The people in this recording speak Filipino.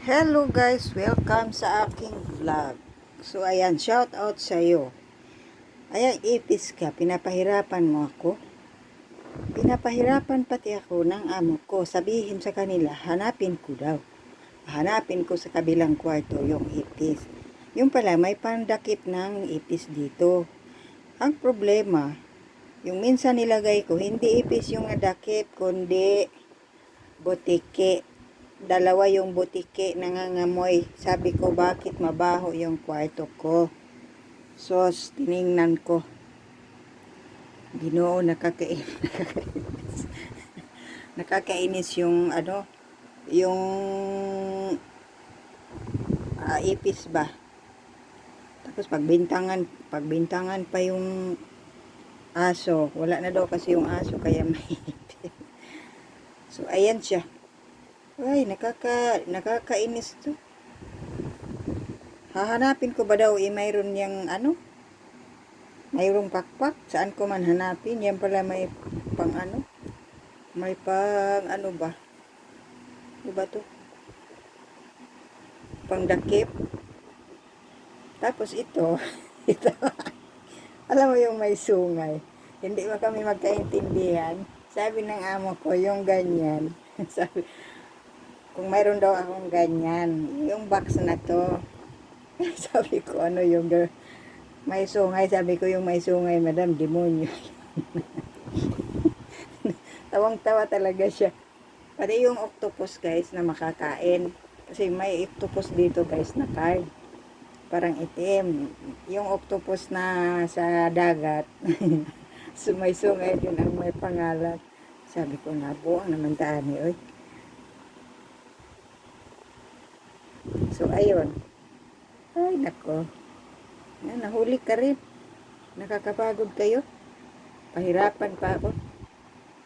Hello guys, welcome sa aking vlog. So ayan, shout out sa iyo. Ayan, ipis ka, pinapahirapan mo ako. Pinapahirapan pati ako ng amo ko. Sabihin sa kanila, hanapin ko daw. Hanapin ko sa kabilang kwarto yung ipis. Yung pala, may pandakip ng ipis dito. Ang problema, yung minsan nilagay ko, hindi ipis yung nadakip, kundi botike dalawa yung butike nangangamoy. Sabi ko, bakit mabaho yung kwarto ko? So, tiningnan ko. Ginoo, nakakainis. nakakainis yung, ano, yung ah, ipis ba? Tapos pagbintangan, pagbintangan pa yung aso. Wala na daw kasi yung aso, kaya may. So, ayan siya. Ay, nakaka, nakakainis to. Hahanapin ko ba daw, eh, mayroon niyang ano? Mayroong pakpak? Saan ko man hanapin? Yan pala may pang ano? May pang ano ba? Ano ba to? Pang dakip. Tapos ito, ito. Alam mo yung may sungay. Hindi ba kami magkaintindihan? Sabi ng amo ko, yung ganyan. Sabi, kung mayroon daw akong ganyan, yung box na to, sabi ko, ano yung girl, may sungay, sabi ko yung may sungay, madam, demonyo. Tawang-tawa talaga siya. Pati yung octopus, guys, na makakain. Kasi may octopus dito, guys, na card. Parang itim. Yung octopus na sa dagat, so may sungay din ang may pangalan. Sabi ko, nabuang naman taani, oy. So, ayun. Ay, nako. Yan, nahuli ka rin. Nakakapagod kayo. Pahirapan pa ako.